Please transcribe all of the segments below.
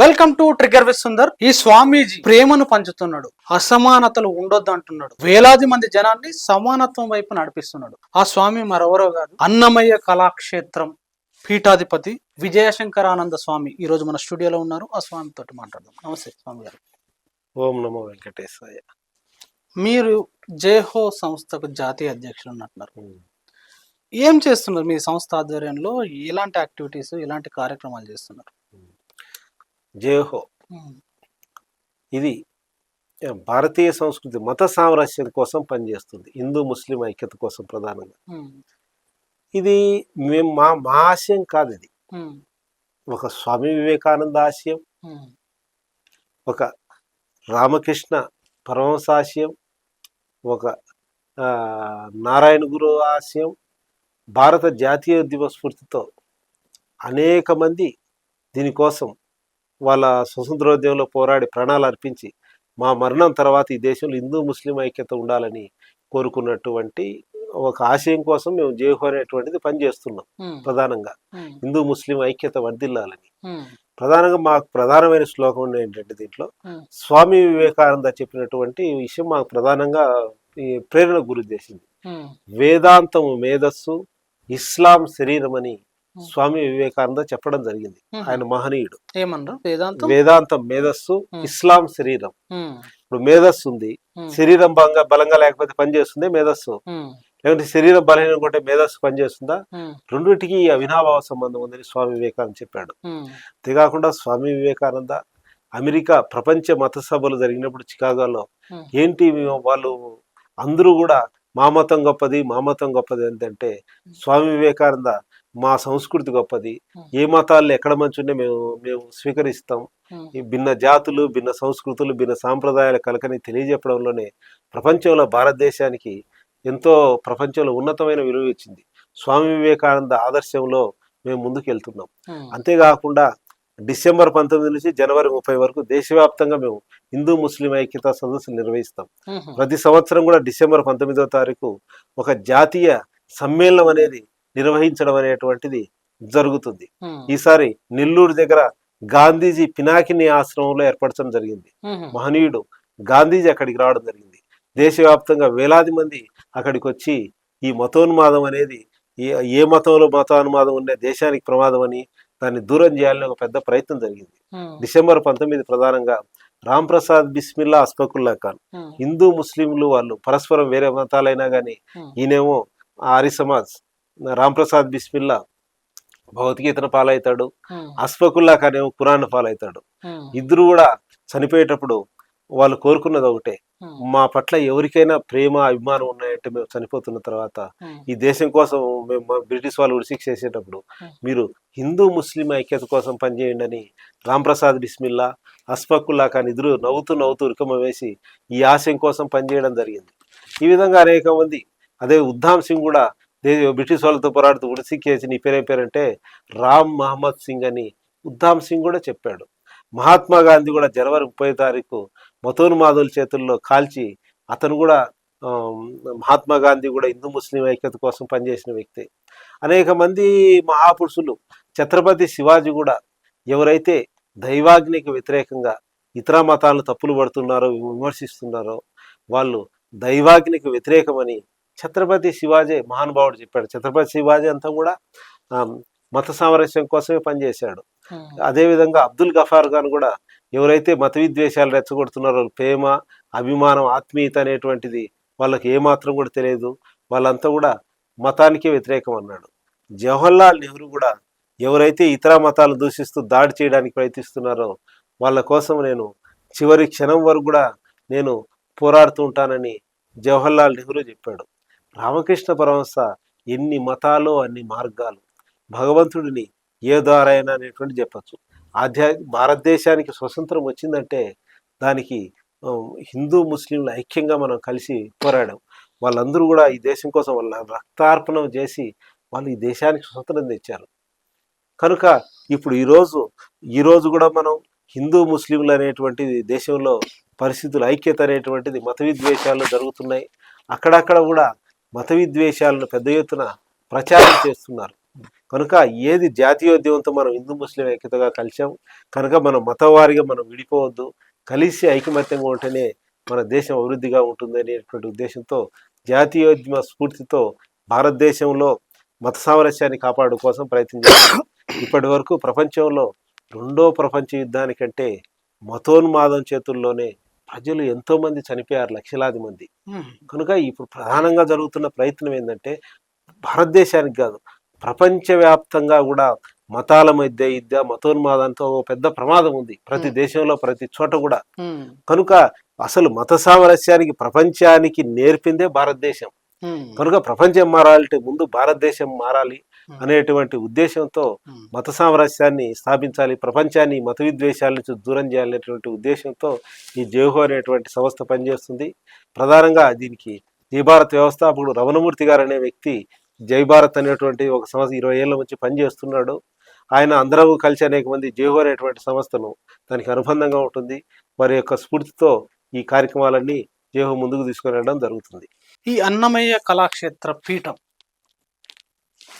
Welcome to trigger with Sundar ఈ స్వామీజీ ప్రేమను పంచుతున్నాడు. అసమానతలు ఉండొద్దు అంటున్నాడు. వేలాది మంది జనాన్ని సమానత్వం వైపు నడిపిస్తున్నాడు. ఆ స్వామి మరెవరో కాదు అన్నమయ్య కళాక్షేత్రం పీఠాధిపతి విజయశంకరానంద స్వామి ఈ రోజు మన స్టూడియోలో ఉన్నారు. ఆ స్వామి తోటి మాట్లాడదాం. నమస్తే స్వామి గారు ఓం నమో వెంకటేశాయ. మీరు జేహో సంస్థకు జాతీయ అధ్యక్షులు ఉన్నట్టున్నారు ఏం చేస్తున్నారు మీ సంస్థ ఆధ్వర్యంలో? ఎలాంటి యాక్టివిటీస్ ఎలాంటి కార్యక్రమాలు చేస్తున్నారు? జయహో. ఇది భారతీయ సంస్కృతి మత సామరస్యం కోసం పనిచేస్తుంది. హిందూ ముస్లిం ఐక్యత కోసం ప్రధానంగా. ఇది మేము మా మా ఆశయం కాదు ఇది. ఒక స్వామి వివేకానంద ఆశయం ఒక రామకృష్ణ పరమహంస ఆశయం ఒక నారాయణ గురు ఆశయం భారత జాతీయ ఉద్యమ స్ఫూర్తితో అనేక మంది దీనికోసం వాళ్ళ స్వతంత్రోద్యమంలో పోరాడి ప్రాణాలు అర్పించి మా మరణం తర్వాత ఈ దేశంలో హిందూ ముస్లిం ఐక్యత ఉండాలని కోరుకున్నటువంటి ఒక ఆశయం కోసం మేము జేహో అనేటువంటిది పనిచేస్తున్నాం ప్రధానంగా. హిందూ ముస్లిం ఐక్యత వర్ధిల్లాలని. ప్రధానంగా మాకు ప్రధానమైన శ్లోకం ఏంటంటే దీంట్లో స్వామి వివేకానంద చెప్పినటువంటి విషయం మాకు ప్రధానంగా ఈ ప్రేరణ గురి చేసింది. వేదాంతము మేధస్సు ఇస్లాం శరీరం అని. స్వామి వివేకానంద చెప్పడం జరిగింది. ఆయన మహనీయుడు. ఏమన్నారు? వేదాంతం? వేదాంతం మేధస్సు. ఇస్లాం శరీరం. ఇప్పుడు మేధస్సు ఉంది. శరీరం బలంగా బలంగా లేకపోతే పనిచేస్తుంది మేధస్సు. లేకుంటే శరీరం బలహీనం ఉంటే మేధస్సు పనిచేస్తుందా రెండింటికి అవినాభావ సంబంధం ఉందని స్వామి వివేకానంద చెప్పాడు. అంతేకాకుండా స్వామి వివేకానంద అమెరికా ప్రపంచ మత సభలు జరిగినప్పుడు చికాగోలో. ఏంటి వాళ్ళు అందరూ కూడా మా మతం గొప్పది మా మతం గొప్పది ఏంటంటే స్వామి వివేకానంద మా సంస్కృతి గొప్పది. ఏ మతాల్లో ఎక్కడ మంచి ఉంటే మేము మేము స్వీకరిస్తాం. ఈ భిన్న జాతులు భిన్న సంస్కృతులు భిన్న సాంప్రదాయాల కలకని తెలియజెప్పడంలోనే ప్రపంచంలో భారతదేశానికి ఎంతో ప్రపంచంలో ఉన్నతమైన విలువ ఇచ్చింది. స్వామి వివేకానంద ఆదర్శంలో మేము ముందుకు వెళ్తున్నాం అంతేకాకుండా డిసెంబర్ పంతొమ్మిది నుంచి జనవరి ముప్పై వరకు దేశవ్యాప్తంగా మేము హిందూ ముస్లిం ఐక్యతా సదస్సులు నిర్వహిస్తాం. ప్రతి సంవత్సరం కూడా డిసెంబర్ పంతొమ్మిదవ తారీఖు ఒక జాతీయ సమ్మేళనం అనేది నిర్వహించడం అనేటువంటిది జరుగుతుంది ఈసారి నెల్లూరు దగ్గర గాంధీజీ పినాకిని ఆశ్రమంలో ఏర్పరచడం జరిగింది. మహనీయుడు గాంధీజీ అక్కడికి రావడం జరిగింది. దేశవ్యాప్తంగా వేలాది మంది అక్కడికి వచ్చి ఈ మతోన్మాదం అనేది ఏ మతంలో మతానుమాదం ఉండే దేశానికి ప్రమాదం అని దాన్ని దూరం చేయాలని ఒక పెద్ద ప్రయత్నం జరిగింది. డిసెంబర్ పంతొమ్మిది ప్రధానంగా రామ్ ప్రసాద్ బిస్మిల్లా అస్ఫకుల్లా ఖాన్. హిందూ ముస్లింలు వాళ్ళు పరస్పరం వేరే మతాలైనా కానీ ఉమ్, ఈయనేమో ఆర్య సమాజ్ రామ్ ప్రసాద్ బిస్మిల్లా భగవద్గీతను పాలవుతాడు అస్ఫకుల్లా ఏమో పురాణ పాలవుతాడు ఇద్దరు కూడా చనిపోయేటప్పుడు వాళ్ళు కోరుకున్నది ఒకటే మా పట్ల ఎవరికైనా ప్రేమ అభిమానం ఉన్నాయంటే మేము చనిపోతున్న తర్వాత ఈ దేశం కోసం మేము బ్రిటిష్ వాళ్ళు ఉరిశిక్ష చేసేటప్పుడు మీరు హిందూ ముస్లిం ఐక్యత కోసం పనిచేయండి అని రాంప్రసాద్ బిస్మిల్లా అస్ఫకుల్లా ఖాన్ ఇద్దరు నవ్వుతూ నవ్వుతూ ఉరికమ వేసి ఈ ఆశయం కోసం పనిచేయడం జరిగింది. ఈ విధంగా అనేక మంది అదే ఉద్దామ్ సింగ్ కూడా బ్రిటిష్ వాళ్ళతో పోరాడుతూ ఉడిసిక్కేసి నీ పేరే పేరంటే రామ్ మహమ్మద్ సింగ్ అని ఉద్దామ్ సింగ్ కూడా చెప్పాడు. మహాత్మా గాంధీ కూడా జనవరి ముప్పై తారీఖు మతోన్మాదుల చేతుల్లో కాల్చి అతను కూడా మహాత్మా గాంధీ కూడా హిందూ ముస్లిం ఐక్యత కోసం పనిచేసిన వ్యక్తి. అనేక మంది మహాపురుషులు ఛత్రపతి శివాజీ కూడా ఎవరైతే దైవాగ్నికి వ్యతిరేకంగా ఇతర మతాలను తప్పులు పడుతున్నారో విమర్శిస్తున్నారో వాళ్ళు దైవాగ్నికి వ్యతిరేకమని ఛత్రపతి శివాజీ మహానుభావుడు చెప్పాడు. ఛత్రపతి శివాజీ అంతా కూడా మత సామరస్యం కోసమే పనిచేశాడు. అదేవిధంగా అబ్దుల్ గఫార్ ఖాన్ కూడా ఎవరైతే మత విద్వేషాలు రెచ్చగొడుతున్నారో ప్రేమ అభిమానం ఆత్మీయత అనేటువంటిది వాళ్ళకి ఏమాత్రం కూడా తెలియదు. వాళ్ళంతా కూడా మతానికే వ్యతిరేకం అన్నాడు. జవహర్లాల్ నెహ్రూ కూడా ఎవరైతే ఇతర మతాలను దూషిస్తూ దాడి చేయడానికి ప్రయత్నిస్తున్నారో వాళ్ళ కోసం నేను చివరి క్షణం వరకు కూడా నేను పోరాడుతూ ఉంటానని జవహర్లాల్ నెహ్రూ చెప్పాడు. రామకృష్ణ పరమహంస ఎన్ని మతాలు అన్ని మార్గాలు. భగవంతుడిని ఏ ద్వారైనా అనేటువంటి చెప్పచ్చు. ఆధ్యా భారతదేశానికి స్వతంత్రం వచ్చిందంటే దానికి హిందూ ముస్లింలు ఐక్యంగా మనం కలిసి పోరాడాం. వాళ్ళందరూ కూడా ఈ దేశం కోసం వాళ్ళ రక్తార్పణం చేసి వాళ్ళు ఈ దేశానికి స్వతంత్రం తెచ్చారు. కనుక ఇప్పుడు ఈరోజు ఈరోజు కూడా మనం హిందూ ముస్లింలు అనేటువంటిది దేశంలో పరిస్థితులు ఐక్యత అనేటువంటిది మత విద్వేషాలు జరుగుతున్నాయి. అక్కడక్కడ కూడా మత విద్వేషాలను పెద్ద ఎత్తున ప్రచారం చేస్తున్నారు. కనుక ఏది జాతీయోద్యమంతో మనం హిందూ ముస్లిం ఐక్యతగా కలిసాం కనుక మనం మతవారిగా మనం విడిపోవద్దు కలిసి ఐకమత్యంగా ఉంటేనే మన దేశం అభివృద్ధిగా ఉంటుంది అనేటువంటి ఉద్దేశంతో జాతీయోద్యమ స్ఫూర్తితో భారతదేశంలో మత సామరస్యాన్ని కాపాడు కోసం ప్రయత్నం ఇప్పటి వరకు ప్రపంచంలో రెండో ప్రపంచ యుద్ధానికంటే మతోన్మాదం చేతుల్లోనే ప్రజలు ఎంతో మంది చనిపోయారు లక్షలాది మంది. కనుక ఇప్పుడు ప్రధానంగా జరుగుతున్న ప్రయత్నం ఏంటంటే భారతదేశానికి కాదు ప్రపంచవ్యాప్తంగా కూడా మతాల మధ్య యుద్ధ మతోన్మాదంతో పెద్ద ప్రమాదం ఉంది. ప్రతి దేశంలో ప్రతి చోట కూడా. కనుక అసలు మత సామరస్యానికి ప్రపంచానికి నేర్పిందే భారతదేశం. కనుక ప్రపంచం మారాలంటే ముందు భారతదేశం మారాలి అనేటువంటి ఉద్దేశంతో మత సామరస్యాన్ని స్థాపించాలి ప్రపంచాన్ని మత విద్వేషాల నుంచి దూరం చేయాలనేటువంటి ఉద్దేశంతో ఈ జేహో అనేటువంటి సంస్థ పనిచేస్తుంది. ప్రధానంగా దీనికి జై భారత్ వ్యవస్థాపకుడు రమణమూర్తి గారు అనే వ్యక్తి జై భారత్ అనేటువంటి ఒక సంస్థ ఇరవై ఏళ్ళ నుంచి పనిచేస్తున్నాడు. ఆయన అందరూ కలిసి అనేక మంది జేహో అనేటువంటి సంస్థను దానికి అనుబంధంగా ఉంటుంది. వారి యొక్క స్ఫూర్తితో ఈ కార్యక్రమాలన్నీ జేహో ముందుకు తీసుకుని వెళ్ళడం జరుగుతుంది. ఈ అన్నమయ్య కళాక్షేత్ర పీఠం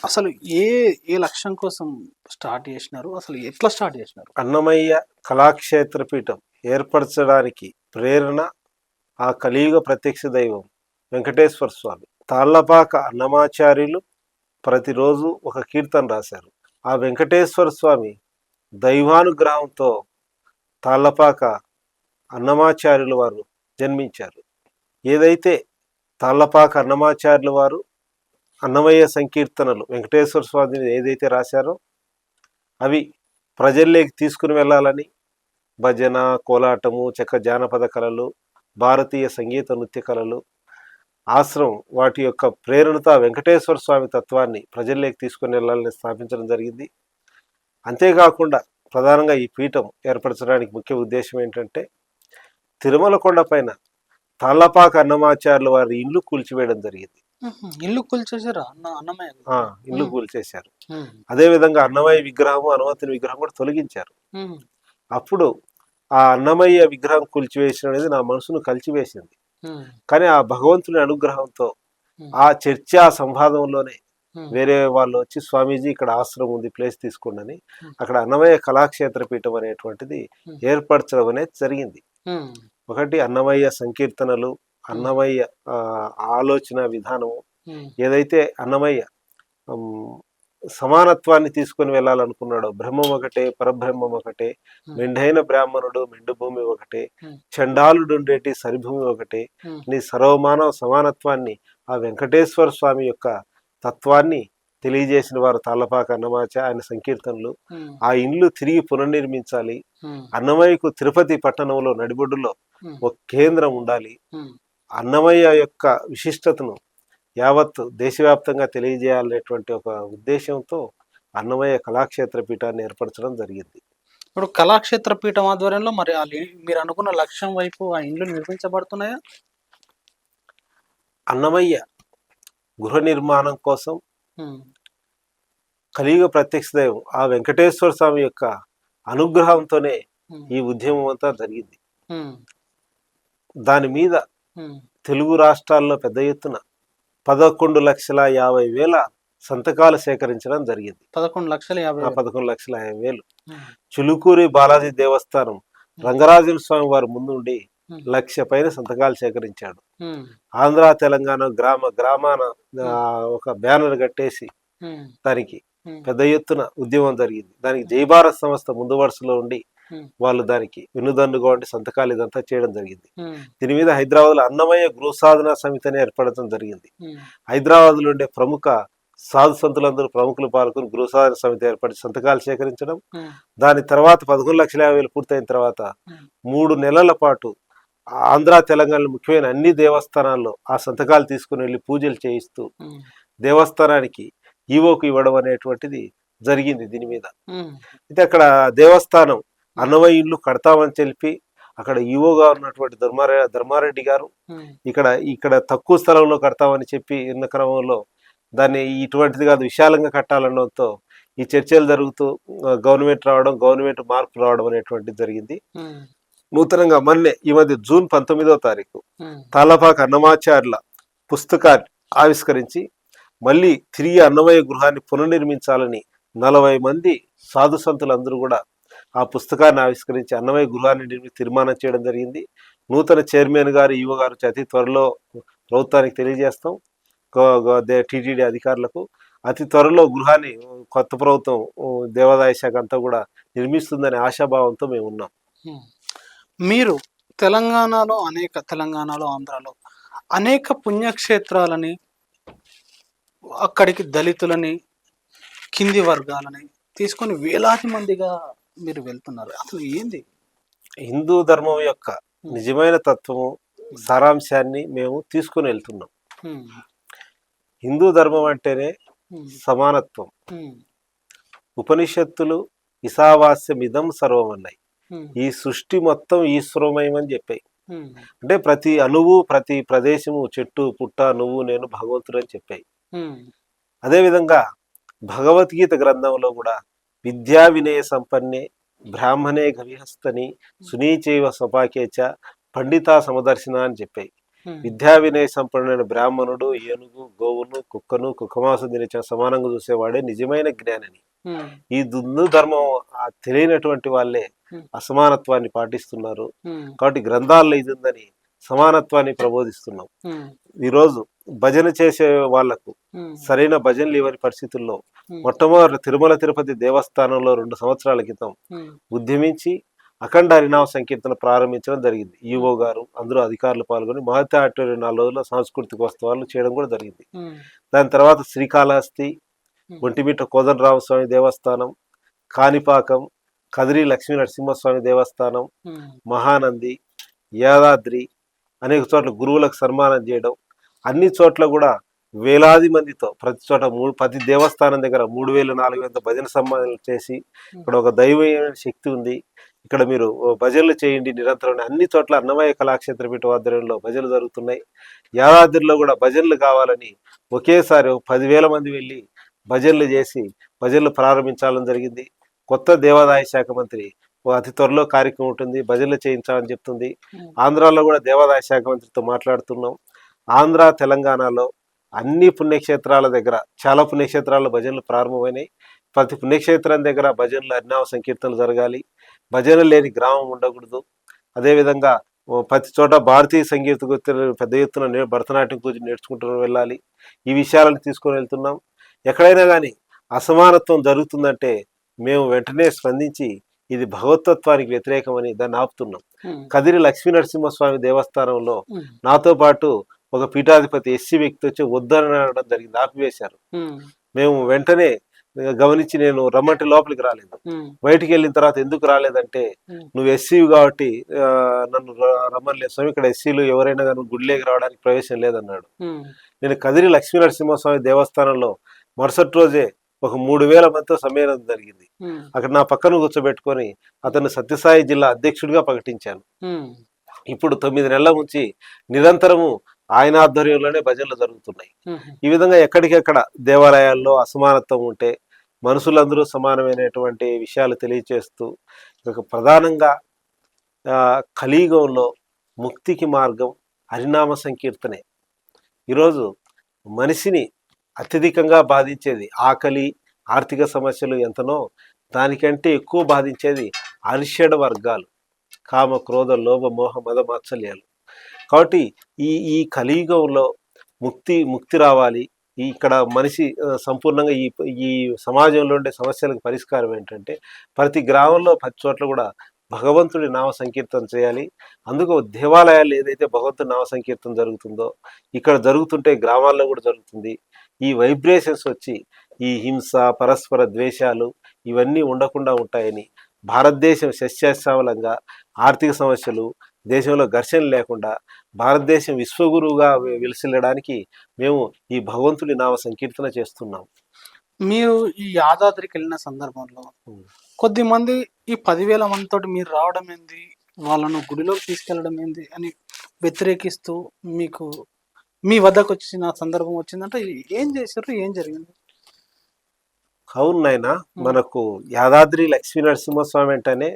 అసలు ఏ ఏ లక్ష్యం కోసం స్టార్ట్ చేసినారు? అసలు ఎట్లా స్టార్ట్ చేసినారు? అన్నమయ్య కళాక్షేత్ర పీఠం ఏర్పరచడానికి ప్రేరణ ఆ కలియుగ ప్రత్యక్ష దైవం వెంకటేశ్వర స్వామి తాళ్ళపాక అన్నమాచార్యులు ప్రతిరోజు ఒక కీర్తన రాశారు. ఆ వెంకటేశ్వర స్వామి దైవానుగ్రహంతో తాళ్ళపాక అన్నమాచార్యులు వారు జన్మించారు. ఏదైతే తాళ్ళపాక అన్నమాచార్యుల వారు అన్నమయ్య సంకీర్తనలు వెంకటేశ్వర స్వామిని ఏదైతే రాశారో అవి ప్రజల్లోకి తీసుకుని వెళ్ళాలని భజన కోలాటము చెక్క జానపద కళలు భారతీయ సంగీత నృత్య కళలు ఆశ్రమం వాటి యొక్క ప్రేరణతో వెంకటేశ్వర స్వామి తత్వాన్ని ప్రజల్లోకి తీసుకుని వెళ్ళాలని స్థాపించడం జరిగింది. అంతేకాకుండా ప్రధానంగా ఈ పీఠం ఏర్పరచడానికి ముఖ్య ఉద్దేశం ఏంటంటే తిరుమల కొండ పైన తాళ్ళపాక అన్నమాచార్యుల వారి ఇల్లు కూల్చివేయడం జరిగింది. ఇల్లు కూల్చేసారా అన్న అన్నమయ్య ఆ ఇల్లు కూల్చేశారు. అదే విధంగా అన్నమయ్య విగ్రహము అనుమతిని విగ్రహం కూడా తొలగించారు. అప్పుడు ఆ అన్నమయ్య విగ్రహం కూల్చివేసిన అనేది నా మనసును కలిచివేసింది. కానీ ఆ భగవంతుని అనుగ్రహంతో ఆ చర్చా సంవాదంలోనే ఉమ్, వేరే వాళ్ళు వచ్చి స్వామీజీ ఇక్కడ ఆశ్రమం ఉంది ప్లేస్ తీసుకోండి. అక్కడ అన్నమయ్య కళాక్షేత్ర పీఠం అనేటువంటిది. ఏర్పరచడం అనేది జరిగింది. ఒకటి అన్నమయ్య సంకీర్తనలు అన్నమయ్య ఆలోచన విధానము. ఏదైతే అన్నమయ్య సమానత్వాన్ని తీసుకొని వెళ్ళాలనుకున్నాడో బ్రహ్మం ఒకటే పరబ్రహ్మం ఒకటే. మెండైన బ్రాహ్మణుడు మెండు భూమి ఒకటే Hmm. చండాలుడుండేటి సరిభూమి ఒకటే నీ సర్వమానవ సమానత్వాన్ని ఆ వెంకటేశ్వర స్వామి యొక్క తత్వాన్ని తెలియజేసిన వారు తాళ్ళపాక అన్నమాచ ఆయన సంకీర్తనలు. ఆ ఇండ్లు తిరిగి పునర్నిర్మించాలి. అన్నమయ్యకు తిరుపతి పట్టణంలో నడిబొడ్డులో ఒక కేంద్రం ఉండాలి. అన్నమయ్య యొక్క విశిష్టతను యావత్ దేశవ్యాప్తంగా తెలియజేయాలనేటువంటి ఒక ఉద్దేశంతో అన్నమయ్య కళాక్షేత్ర పీఠాన్ని ఏర్పరచడం జరిగింది. ఇప్పుడు కళాక్షేత్ర పీఠం ఆధ్వర్యంలో మరి మీరు అనుకున్న లక్ష్యం వైపు ఆ ఇండ్లు నిర్మించబడుతున్నాయా? అన్నమయ్య గృహ నిర్మాణం కోసం కలియుగ ప్రత్యక్ష దైవం ఆ వెంకటేశ్వర స్వామి యొక్క అనుగ్రహంతోనే ఈ ఉద్యమం అంతా జరిగింది దాని మీద తెలుగు రాష్ట్రాల్లో పెద్ద ఎత్తున పదకొండు లక్షల యాభై వేల సంతకాలు సేకరించడం జరిగింది. పదకొండు లక్షల యాభై. పదకొండు లక్షల యాభై వేలు. చులుకూరి బాలాజీ దేవస్థానం రంగరాజుల స్వామి వారి ముందుండి లక్ష పైన సంతకాలు సేకరించాడు. ఆంధ్ర తెలంగాణ గ్రామ గ్రామాన ఒక బ్యానర్ కట్టేసి దానికి పెద్ద ఎత్తున ఉద్యమం జరిగింది. దానికి జై భారత్ సంస్థ ముందు వరుసలో ఉండి వాళ్ళు దానికి వెన్నుదన్నుగా ఉండి సంతకాలు ఇదంతా చేయడం జరిగింది. దీని మీద హైదరాబాద్లో అన్నమయ్య గృహ సాధన సమితిని ఏర్పడటం జరిగింది. హైదరాబాద్లో ఉండే ప్రముఖ సాధు సంతులందరూ ప్రముఖులు పాల్గొని గృహ సాధన సమితి ఏర్పడి సంతకాలు సేకరించడం దాని తర్వాత పదకొండు లక్షల యాభై వేలు పూర్తయిన తర్వాత. మూడు నెలల పాటు ఆంధ్ర తెలంగాణలో ముఖ్యమైన అన్ని దేవస్థానాల్లో ఆ సంతకాలు తీసుకుని వెళ్ళి పూజలు చేయిస్తూ దేవస్థానానికి ఈవోకు ఇవ్వడం అనేటువంటిది జరిగింది దీని మీద. అయితే అక్కడ దేవస్థానం అన్నమయ్య ఇల్లు కడతామని చెప్పి అక్కడ ఈవోగా ఉన్నటువంటి ధర్మారె ధర్మారెడ్డి గారు ఇక్కడ ఇక్కడ తక్కువ స్థలంలో కడతామని చెప్పి ఉన్న క్రమంలో దాన్ని ఇటువంటిది కాదు విశాలంగా కట్టాలనడంతో ఈ చర్చలు జరుగుతూ గవర్నమెంట్ రావడం గవర్నమెంట్ మార్పు రావడం అనేటువంటిది జరిగింది. నూతనంగా మొన్నే ఈ మధ్య జూన్ పంతొమ్మిదో తారీఖు ఉమ్, తాళపాక అన్నమాచార్యుల పుస్తకాన్ని ఆవిష్కరించి మళ్ళీ తిరిగి అన్నమయ్య గృహాన్ని పునర్నిర్మించాలని నలభై మంది సాధు సంతులందరూ కూడా ఆ పుస్తకాన్ని ఆవిష్కరించి అన్నమయ్య గృహాన్ని నిర్మి తీర్మానం చేయడం జరిగింది. నూతన చైర్మన్ గారు ఈవో గారు అతి త్వరలో ప్రభుత్వానికి తెలియజేస్తాం. టీటీడీ అధికారులకు. అతి త్వరలో గృహాన్ని కొత్త ప్రభుత్వం దేవాదాయ శాఖ అంతా కూడా నిర్మిస్తుందనే ఆశాభావంతో మేము ఉన్నాం. మీరు తెలంగాణలో అనేక తెలంగాణలో ఆంధ్రాలో అనేక పుణ్యక్షేత్రాలని అక్కడికి దళితులని కింది వర్గాలని తీసుకొని వేలాది మందిగా మీరు వెళ్తున్నారు. అసలు ఏంది? హిందూ ధర్మం యొక్క నిజమైన తత్వము సారాంశాన్ని మేము తీసుకుని వెళ్తున్నాం. హిందూ ధర్మం అంటేనే సమానత్వం. ఉపనిషత్తులు ఇసావాస్యం ఇదం సర్వం అన్నాయి ఈ సృష్టి మొత్తం ఈశ్వరమయమని చెప్పాయి. అంటే ప్రతి అణువు ప్రతి ప్రదేశము చెట్టు పుట్ట నువ్వు నేను భగవంతుడు అని చెప్పాయి. అదేవిధంగా భగవద్గీత గ్రంథంలో కూడా విద్యా వినయ సంపన్నే బ్రాహ్మణే గవిహస్తని సునీచైవ స్వపాకేచ పండితా సమదర్శన అని చెప్పాయి. విద్యా వినయ సంపన్నుడైన బ్రాహ్మణుడు ఏనుగు గోవును కుక్కను కుక్కమాసం తినే సమానంగా చూసేవాడే నిజమైన జ్ఞానని. ఈ హిందూ ధర్మం తెలియనటువంటి వాళ్ళే. అసమానత్వాన్ని పాటిస్తున్నారు. కాబట్టి గ్రంథాల్లో ఇది ఉందని సమానత్వాన్ని ప్రబోధిస్తున్నాం. ఈరోజు భజన చేసే వాళ్ళకు సరైన భజనలు ఇవ్వని పరిస్థితుల్లో మొట్టమొదటి తిరుమల తిరుపతి దేవస్థానంలో రెండు సంవత్సరాల క్రితం ఉద్యమించి అఖండ హరినామ సంకీర్తన ప్రారంభించడం జరిగింది. ఈవో గారు అందరూ అధికారులు పాల్గొని మహత్య ఆడిటోరియం నాలుగు రోజుల సాంస్కృతిక ఉత్సవాలు చేయడం కూడా జరిగింది. దాని తర్వాత శ్రీకాళహస్తి ఒంటిమిట్ట కోదండరామస్వామి దేవస్థానం కాణిపాకం కదిరి లక్ష్మీ నరసింహస్వామి దేవస్థానం మహానంది యాదాద్రి అనేక చోట్ల గురువులకు సన్మానం చేయడం అన్ని చోట్ల కూడా వేలాది మందితో ప్రతి చోట మూడు ప్రతి దేవస్థానం దగ్గర మూడు వేల నాలుగు వేల భజన సన్మానాలు చేసి ఇక్కడ ఒక దైవమైన శక్తి ఉంది. ఇక్కడ మీరు భజనలు చేయండి నిరంతరం అన్ని చోట్ల అన్నమయ్య కళాక్షేత్ర పీఠ ఆధ్వర్యంలో భజనలు జరుగుతున్నాయి. యాదాద్రిలో కూడా భజనలు కావాలని ఒకేసారి పదివేల మంది వెళ్ళి భజనలు చేసి భజనలు ప్రారంభించాలని జరిగింది. కొత్త దేవాదాయ శాఖ మంత్రి అతి త్వరలో కార్యక్రమం ఉంటుంది. భజనలు చేయించాలని చెప్తుంది. ఆంధ్రాలో కూడా దేవాదాయ శాఖ మంత్రితో మాట్లాడుతున్నాం. ఆంధ్ర తెలంగాణలో అన్ని పుణ్యక్షేత్రాల దగ్గర చాలా పుణ్యక్షేత్రాల్లో భజనలు ప్రారంభమైనాయి. ప్రతి పుణ్యక్షేత్రం దగ్గర భజనలు హరినామ సంకీర్తనలు జరగాలి. భజనలు లేని గ్రామం ఉండకూడదు. అదేవిధంగా ప్రతి చోట భారతీయ సంగీత గుర్తులు పెద్ద ఎత్తున భరతనాట్యం పూజ నేర్చుకుంటూ వెళ్ళాలి. ఈ విషయాలను తీసుకొని వెళ్తున్నాం. ఎక్కడైనా కానీ అసమానత్వం జరుగుతుందంటే మేము వెంటనే స్పందించి ఇది భగవతత్వానికి వ్యతిరేకమని దాన్ని ఆపుతున్నాం. కదిరి లక్ష్మీ నరసింహస్వామి దేవస్థానంలో నాతో పాటు ఒక పీఠాధిపతి ఎస్సీ వ్యక్తి వచ్చి వద్దనడం జరిగింది ఆపివేశారు. మేము వెంటనే గమనించి నేను రమ్మంటే లోపలికి రాలేదు. బయటికి వెళ్ళిన తర్వాత ఎందుకు రాలేదంటే. నువ్వు ఎస్సీ కాబట్టి నన్ను ర- రమ్మనిలేదు. స్వామి ఇక్కడ ఎస్సీలు ఎవరైనా కానీ గుడిలోకి రావడానికి ప్రవేశం లేదన్నాడు. నేను కదిరి లక్ష్మీ నరసింహస్వామి దేవస్థానంలో మరుసటి రోజే ఒక మూడు వేల మందితో సమ్మేళనం జరిగింది. అక్కడ నా పక్కన కూర్చోబెట్టుకొని అతను సత్యసాయి జిల్లా అధ్యక్షుడిగా ప్రకటించాను. ఇప్పుడు తొమ్మిది నెలల నుంచి నిరంతరము ఆయన ఆధ్వర్యంలోనే భజనలు జరుగుతున్నాయి. ఈ విధంగా ఎక్కడికెక్కడ దేవాలయాల్లో అసమానత్వం ఉంటే మనుషులందరూ సమానమైనటువంటి విషయాలు తెలియచేస్తూ ఇక ప్రధానంగా కలియుగంలో ముక్తికి మార్గం హరినామ సంకీర్తనే. ఈరోజు మనిషిని అత్యధికంగా బాధించేది ఆకలి ఆర్థిక సమస్యలు ఎంతనో దానికంటే ఎక్కువ బాధించేది అరిషడ వర్గాలు కామ క్రోధ లోభ మోహ మద మాత్సల్యాలు. కాబట్టి ఈ ఈ కలియుగంలో ముక్తి ముక్తి రావాలి. ఇక్కడ మనిషి సంపూర్ణంగా ఈ ఈ సమాజంలో ఉండే సమస్యలకు పరిష్కారం ఏంటంటే ప్రతి గ్రామంలో ప్రతి చోట్ల కూడా భగవంతుడి నామ సంకీర్తన చేయాలి. అందుకు దేవాలయాలు ఏదైతే భగవంతుడి నామ సంకీర్తన జరుగుతుందో ఇక్కడ జరుగుతుంటే గ్రామాల్లో కూడా జరుగుతుంది. ఈ వైబ్రేషన్స్ వచ్చి ఈ హింస పరస్పర ద్వేషాలు ఇవన్నీ ఉండకుండా ఉంటాయని భారతదేశం సస్యశ్యామలంగా ఆర్థిక సమస్యలు దేశంలో ఘర్షణ లేకుండా భారతదేశం విశ్వగురువుగా విలసిల్లడానికి మేము ఈ భగవంతుడి నామ సంకీర్తన చేస్తున్నాం. మీరు ఈ యాదాద్రికి వెళ్ళిన సందర్భంలో ఉమ్. కొద్ది మంది ఈ పదివేల మందితో మీరు రావడం ఏంది? వాళ్ళను గుడిలోకి తీసుకెళ్ళడం ఏంది? అని వ్యతిరేకిస్తూ మీకు మీ వద్దకు వచ్చిన సందర్భం వచ్చిందంటే ఏం చేశారు? ఏం జరిగింది? అవును నాయన మనకు యాదాద్రి లక్ష్మీ నరసింహస్వామి అంటేనే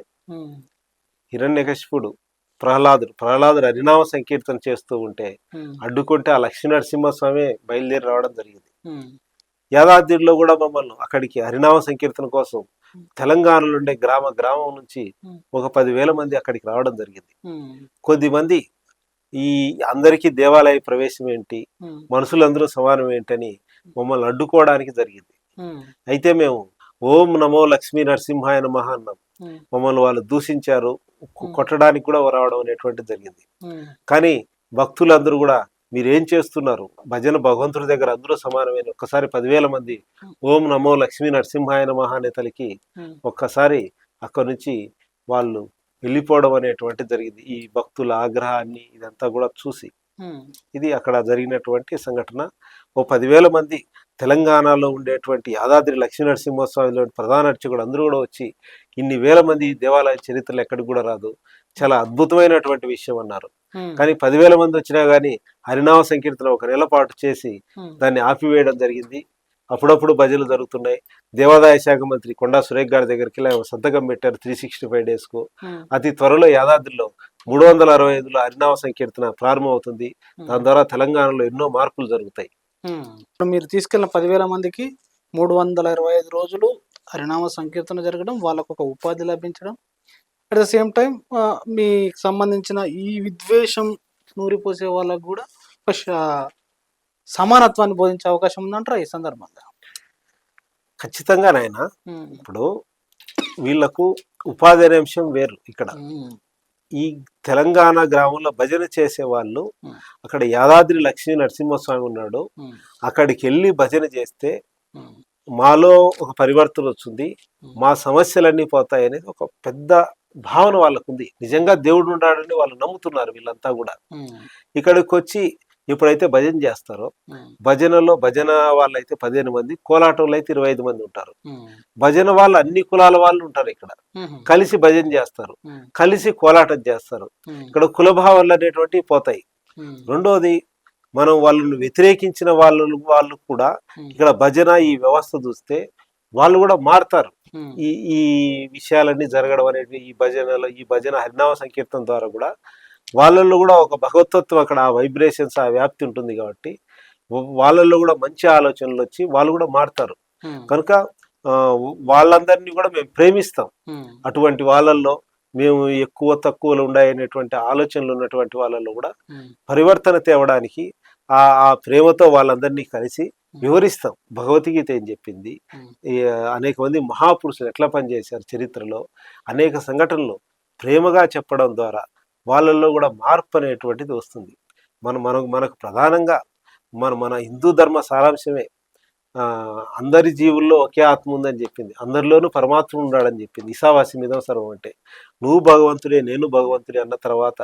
హిరణ్యకశిపుడు ప్రహ్లాదుడు. ప్రహ్లాదుడు హరినామ సంకీర్తన చేస్తూ ఉంటే అడ్డుకుంటే ఆ లక్ష్మీ నరసింహస్వామి బయలుదేరి రావడం జరిగింది. యాదాద్రిలో కూడా మమ్మల్ని అక్కడికి హరినామ సంకీర్తన కోసం తెలంగాణలో ఉండే గ్రామ గ్రామం నుంచి ఒక పదివేల మంది అక్కడికి రావడం జరిగింది. ఉమ్, కొద్ది మంది ఈ అందరికీ దేవాలయ ప్రవేశం ఏంటి? మనుషులందరూ సమానం ఏంటని మమ్మల్ని అడ్డుకోవడానికి జరిగింది. అయితే మేము ఓం నమో లక్ష్మీ నరసింహాయ నమః అన్నాం. మమ్మల్ని వాళ్ళు దూషించారు. కొట్టడానికి కూడా రావడం అనేటువంటి జరిగింది. కానీ భక్తులందరూ కూడా మీరేం చేస్తున్నారు? భజన భగవంతుడి దగ్గర అందరూ సమానమైన ఒక్కసారి పదివేల మంది ఓం నమో లక్ష్మీ నరసింహాయ నమః అనే తలకి ఒక్కసారి అక్కడి నుంచి వాళ్ళు వెళ్ళిపోవడం అనేటువంటి జరిగింది. ఈ భక్తుల ఆగ్రహాన్ని ఇదంతా కూడా చూసి ఇది అక్కడ జరిగినటువంటి సంఘటన. ఓ పదివేల మంది తెలంగాణలో ఉండేటువంటి యాదాద్రి లక్ష్మీ నరసింహస్వామిలో ప్రధాన అర్చకుడు అందరూ కూడా వచ్చి ఇన్ని వేల మంది దేవాలయ చరిత్రలు ఎక్కడికి కూడా రాదు. చాలా అద్భుతమైనటువంటి విషయం అన్నారు. కానీ పదివేల మంది వచ్చినా కానీ హరినామ సంకీర్తన ఒక నెల పాటు చేసి దాన్ని ఆపివేయడం జరిగింది. అప్పుడప్పుడు భజనలు జరుగుతున్నాయి. దేవాదాయ శాఖ మంత్రి కొండా సురేఖ్ గారి దగ్గరికి వెళ్ళి సంతకం పెట్టారు త్రీ సిక్స్టీ ఫైవ్ డేస్కు అతి త్వరలో యాదాద్రిలో మూడు వందల అరవై ఐదులో హరినామ సంకీర్తన ప్రారంభమవుతుంది. దాని ద్వారా తెలంగాణలో ఎన్నో మార్పులు జరుగుతాయి. మీరు తీసుకెళ్ళిన పదివేల మందికి మూడు వందల ఇరవై ఐదు రోజులు హరినామ సంకీర్తన జరగడం వాళ్ళకు ఒక ఉపాధి లభించడం. అట్ ద సేమ్ టైం మీకు సంబంధించిన ఈ విద్వేషం నూరిపోసే వాళ్ళకు కూడా సమానత్వాన్ని బోధించే అవకాశం ఉందంటారా ఈ సందర్భంగా? ఖచ్చితంగా నాయన. ఇప్పుడు వీళ్ళకు ఉపాధి అనే అంశం వేరు ఇక్కడ. ఈ తెలంగాణ గ్రామంలో భజన చేసే వాళ్ళు అక్కడ యాదాద్రి లక్ష్మీ నరసింహస్వామి ఉన్నాడు. అక్కడికి వెళ్ళి భజన చేస్తే మాలో ఒక పరివర్తన వస్తుంది మా సమస్యలన్నీ పోతాయి అనేది ఒక పెద్ద భావన వాళ్ళకు ఉంది నిజంగా దేవుడు ఉన్నాడని వాళ్ళు నమ్ముతున్నారు వీళ్ళంతా కూడా. ఇక్కడికి వచ్చి ఎప్పుడైతే భజన చేస్తారో భజనలో భజన వాళ్ళైతే పదిహేను మంది కోలాటంలో అయితే ఇరవై ఐదు మంది ఉంటారు. భజన వాళ్ళు అన్ని కులాల వాళ్ళు ఉంటారు ఇక్కడ. కలిసి భజన చేస్తారు. కలిసి కోలాటం చేస్తారు. ఇక్కడ కులభావాలు అనేటువంటివి పోతాయి. రెండోది మనం వాళ్ళని వ్యతిరేకించిన వాళ్ళు వాళ్ళు కూడా ఇక్కడ భజన ఈ వ్యవస్థ చూస్తే వాళ్ళు కూడా మారుతారు. ఈ ఈ విషయాలన్నీ జరగడం అనేది ఈ భజనలో ఈ భజన హరినామ సంకీర్తన ద్వారా కూడా వాళ్ళల్లో కూడా ఒక భగవతత్వం అక్కడ ఆ వైబ్రేషన్స్ ఆ వ్యాప్తి ఉంటుంది కాబట్టి వాళ్ళల్లో కూడా మంచి ఆలోచనలు వచ్చి వాళ్ళు కూడా మారుతారు. కనుక వాళ్ళందరినీ కూడా మేము ప్రేమిస్తాం. అటువంటి వాళ్ళల్లో మేము ఎక్కువ తక్కువలు ఉన్నాయనేటువంటి ఆలోచనలు ఉన్నటువంటి వాళ్ళల్లో కూడా పరివర్తన తేవడానికి ఆ ఆ ప్రేమతో వాళ్ళందరినీ కలిసి వివరిస్తాం. భగవద్గీత ఏం చెప్పింది? అనేక మంది మహాపురుషులు ఎట్లా పనిచేశారు చరిత్రలో? అనేక సంఘటనలు ప్రేమగా చెప్పడం ద్వారా వాళ్ళల్లో కూడా మార్పు అనేటువంటిది వస్తుంది. మన మనకు మనకు ప్రధానంగా మన మన హిందూ ధర్మ సారాంశమే. అందరి జీవుల్లో ఒకే ఆత్మ ఉందని చెప్పింది. అందరిలోనూ పరమాత్మ ఉన్నాడని చెప్పింది. ఇసావాసి మీద సర్వం అంటే. నువ్వు భగవంతుడే నేను భగవంతుడే అన్న తర్వాత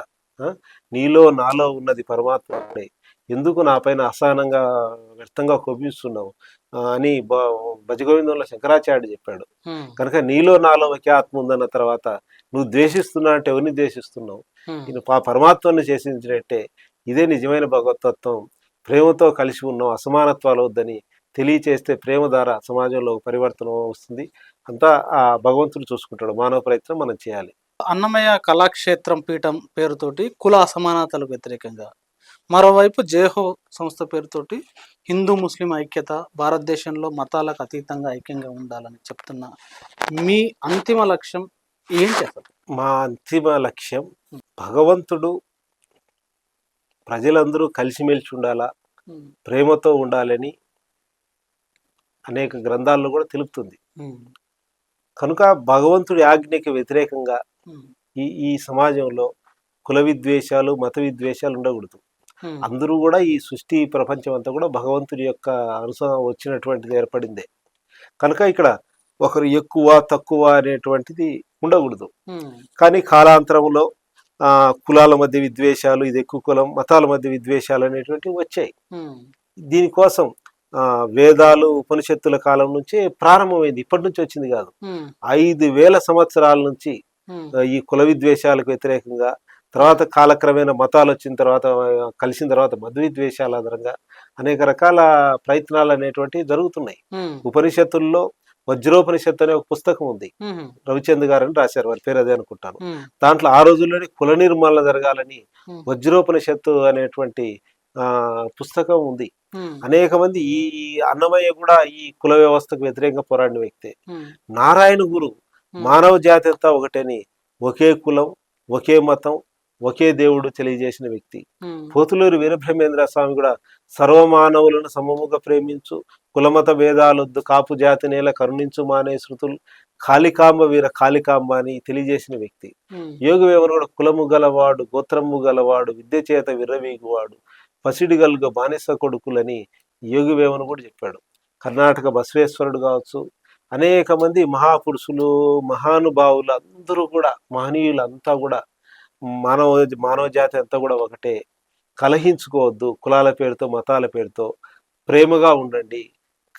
నీలో నాలో ఉన్నది పరమాత్మ ఎందుకు నా పైన అసహనంగా వ్యర్థంగా కోపిస్తున్నావు ఆ, అని భజగోవిందంలో శంకరాచార్యుడు చెప్పాడు. కనుక నీలో నాలో ఒకే ఆత్మ ఉందన్న తర్వాత నువ్వు ద్వేషిస్తున్నా అంటే ఎవరిని ద్వేషిస్తున్నావు? నేను పా పరమాత్మని చేసించినట్టే ఇదే నిజమైన భగవతత్వం. ప్రేమతో కలిసి ఉన్నాం అసమానత్వాలు వద్దని తెలియచేస్తే ప్రేమ ద్వారా సమాజంలో పరివర్తన వస్తుంది. అంతా ఆ భగవంతుడు చూసుకుంటాడు. మానవ ప్రయత్నం మనం చేయాలి. అన్నమయ్య కళాక్షేత్రం పీఠం పేరుతోటి కుల అసమానతలకు వ్యతిరేకంగా మరోవైపు జేహో సంస్థ పేరుతోటి హిందూ ముస్లిం ఐక్యత భారతదేశంలో మతాలకు అతీతంగా ఐక్యంగా ఉండాలని చెప్తున్న మీ అంతిమ లక్ష్యం ఏంటి అసలు మా అంతిమ లక్ష్యం భగవంతుడు ప్రజలందరూ కలిసిమెలిసి ఉండాలా ప్రేమతో ఉండాలని అనేక గ్రంథాల్లో కూడా తెలుపుతుంది. కనుక భగవంతుడి ఆజ్ఞకి వ్యతిరేకంగా ఈ ఈ సమాజంలో కుల విద్వేషాలు మత విద్వేషాలు ఉండకూడదు. అందరూ కూడా ఈ సృష్టి ప్రపంచం అంతా కూడా భగవంతుడి యొక్క అనుసరం వచ్చినటువంటిది ఏర్పడిందే. కనుక ఇక్కడ ఒకరు ఎక్కువ తక్కువ అనేటువంటిది ఉండకూడదు. కానీ కాలాంతరంలో ఆ కులాల మధ్య విద్వేషాలు ఇది ఎక్కువ కులం మతాల మధ్య విద్వేషాలు అనేటువంటివి వచ్చాయి. దీనికోసం ఆ వేదాలు ఉపనిషత్తుల కాలం నుంచే ప్రారంభమైంది. ఇప్పటి నుంచి వచ్చింది కాదు. ఐదు వేల సంవత్సరాల నుంచి ఈ కుల విద్వేషాలకు వ్యతిరేకంగా తర్వాత కాలక్రమేణా మతాలు వచ్చిన తర్వాత కలిసిన తర్వాత మత విద్వేషాల ఆధారంగా అనేక రకాల ప్రయత్నాలు అనేటువంటివి జరుగుతున్నాయి. ఉపనిషత్తుల్లో వజ్రోపనిషత్తు అనే ఒక పుస్తకం ఉంది. రవిచంద్ గారు అని రాశారు వారి పేరు అదే అనుకుంటాను. దాంట్లో ఆ రోజుల్లోనే కుల నిర్మూలన జరగాలని. వజ్రోపనిషత్తు అనేటువంటి ఆ పుస్తకం ఉంది. అనేక మంది ఈ అన్నమయ్య కూడా ఈ కుల వ్యవస్థకు వ్యతిరేకంగా పోరాడిన వ్యక్తే. నారాయణ గురు. మానవ జాతి అంతా ఒకటని ఒకే కులం ఒకే మతం ఒకే దేవుడు తెలియజేసిన వ్యక్తి. పోతులూరి వీరబ్రహ్మేంద్ర స్వామి కూడా సర్వమానవులను సమముగా ప్రేమించు కులమత భేదాలొద్దు కాపు జాతి నేల కరుణించు మానే శృతులు కాళికాంబ వీర కాళికాంబ అని తెలియజేసిన వ్యక్తి. యోగవేమను కూడా కులము గలవాడు గోత్రము గలవాడు విద్య చేత విర్రవీగువాడు పసిడి గలుగ బానిస కొడుకులని యోగవేమను కూడా చెప్పాడు. కర్ణాటక బసవేశ్వరుడు కావచ్చు అనేక మంది మహాపురుషులు మహానుభావులు అందరూ కూడా మహనీయులు అంతా కూడా మానవ మానవ జాతి అంతా కూడా ఒకటే. కలహించుకోవద్దు కులాల పేరుతో మతాల పేరుతో. ప్రేమగా ఉండండి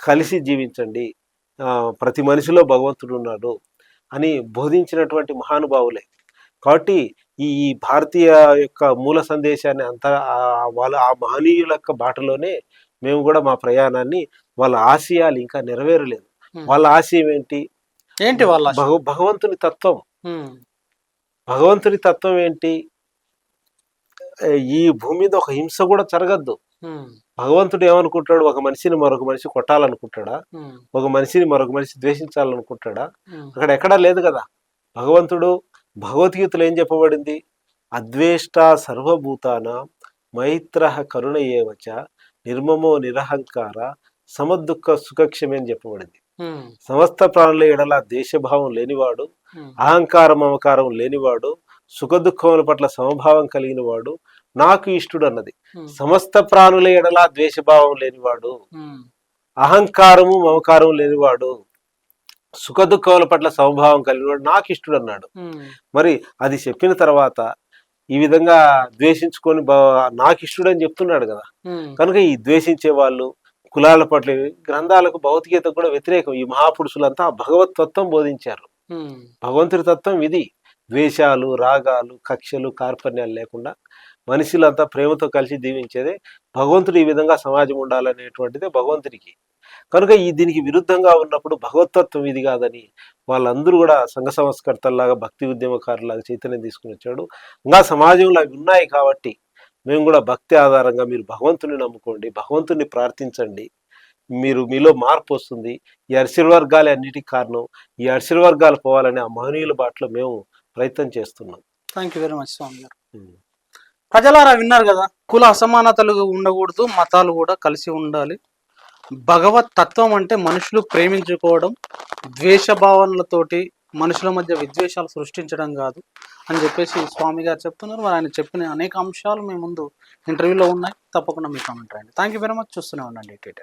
కలిసి జీవించండి. ఆ, ప్రతి మనిషిలో భగవంతుడు ఉన్నాడు అని బోధించినటువంటి మహానుభావులే. కాబట్టి ఈ భారతీయ యొక్క మూల సందేశాన్ని అంతా వాళ్ళ ఆ మహనీయుల యొక్క బాటలోనే మేము కూడా మా ప్రయాణాన్ని వాళ్ళ ఆశయాలు ఇంకా నెరవేరలేదు. వాళ్ళ ఆశయం ఏంటి? ఏంటి వాళ్ళ భగవంతుని తత్వం. ఉమ్, భగవంతుని తత్వం ఏంటి? ఈ భూమి మీద ఒక హింస కూడా జరగద్దు. భగవంతుడు ఏమనుకుంటాడు? ఒక మనిషిని మరొక మనిషి కొట్టాలనుకుంటాడా? ఒక మనిషిని మరొక మనిషి ద్వేషించాలనుకుంటాడా? అక్కడ ఎక్కడా లేదు కదా. భగవంతుడు భగవద్గీతలో ఏం చెప్పబడింది? అద్వేష్ట సర్వభూతాన మైత్ర కరుణ ఏవచ నిర్మమో నిరహంకార సమదుఃఖ సుఖక్షమే అని చెప్పబడింది. సమస్త ప్రాణుల ఎడల దేశభావం లేనివాడు అహంకారం మమకారం లేనివాడు సుఖదుఖముల పట్ల సమభావం కలిగిన వాడు నాకు ఇష్టుడు అన్నది సమస్త ప్రాణుల ఎడల ద్వేషభావం లేనివాడు అహంకారము మమకారం లేనివాడు సుఖదుఖముల పట్ల సమభావం కలిగినవాడు నాకు ఇష్టుడు అన్నాడు మరి అది చెప్పిన తర్వాత ఈ విధంగా ద్వేషించుకొని నాకు ఇష్టుడు అని చెప్తున్నాడు కదా. కనుక ఈ ద్వేషించే వాళ్ళు కులాల పట్ల గ్రంథాలకు భౌతికత కూడా వ్యతిరేకం ఈ మహాపురుషులంతా భగవత్ తత్వం బోధించారు భగవంతుడి తత్వం ఇది. ద్వేషాలు రాగాలు కక్షలు కార్పణ్యాలు లేకుండా మనుషులంతా ప్రేమతో కలిసి దీవించేదే భగవంతుడు ఈ విధంగా సమాజం ఉండాలనేటువంటిదే భగవంతుడికి. కనుక ఈ దీనికి విరుద్ధంగా ఉన్నప్పుడు భగవతత్వం ఇది కాదని వాళ్ళందరూ కూడా సంఘ సంస్కర్తల్లాగా భక్తి ఉద్యమకారులాగా చైతన్యం తీసుకుని వచ్చాడు. ఇంకా సమాజంలో అవి ఉన్నాయి కాబట్టి మేము కూడా భక్తి ఆధారంగా మీరు భగవంతుని నమ్ముకోండి భగవంతుని ప్రార్థించండి. మీరు మీలో మార్పు వస్తుంది. ఈ అరిశిర్వర్గాలే అన్నిటికీ కారణం. ఈ అరిశిర్వర్గాలు పోవాలని ఆ మహనీయుల బాటలో మేము ప్రయత్నం చేస్తున్నాం. థ్యాంక్ యూ వెరీ మచ్ స్వామి గారు. ప్రజలారా విన్నారు కదా? కుల అసమానతలు ఉండకూడదు మతాలు కూడా కలిసి ఉండాలి. భగవత్ తత్వం అంటే మనుషులు ప్రేమించుకోవడం ద్వేష భావనలతోటి మనుషుల మధ్య విద్వేషాలు సృష్టించడం కాదు అని చెప్పేసి స్వామి గారు చెప్తున్నారు. మరి ఆయన చెప్పిన అనేక అంశాలు మీ ముందు ఇంటర్వ్యూలో ఉన్నాయి. తప్పకుండా మీ కామెంట్ రాయండి. థ్యాంక్ యూ వెరీ మచ్ చూస్తూనే ఉండండి. టీటీ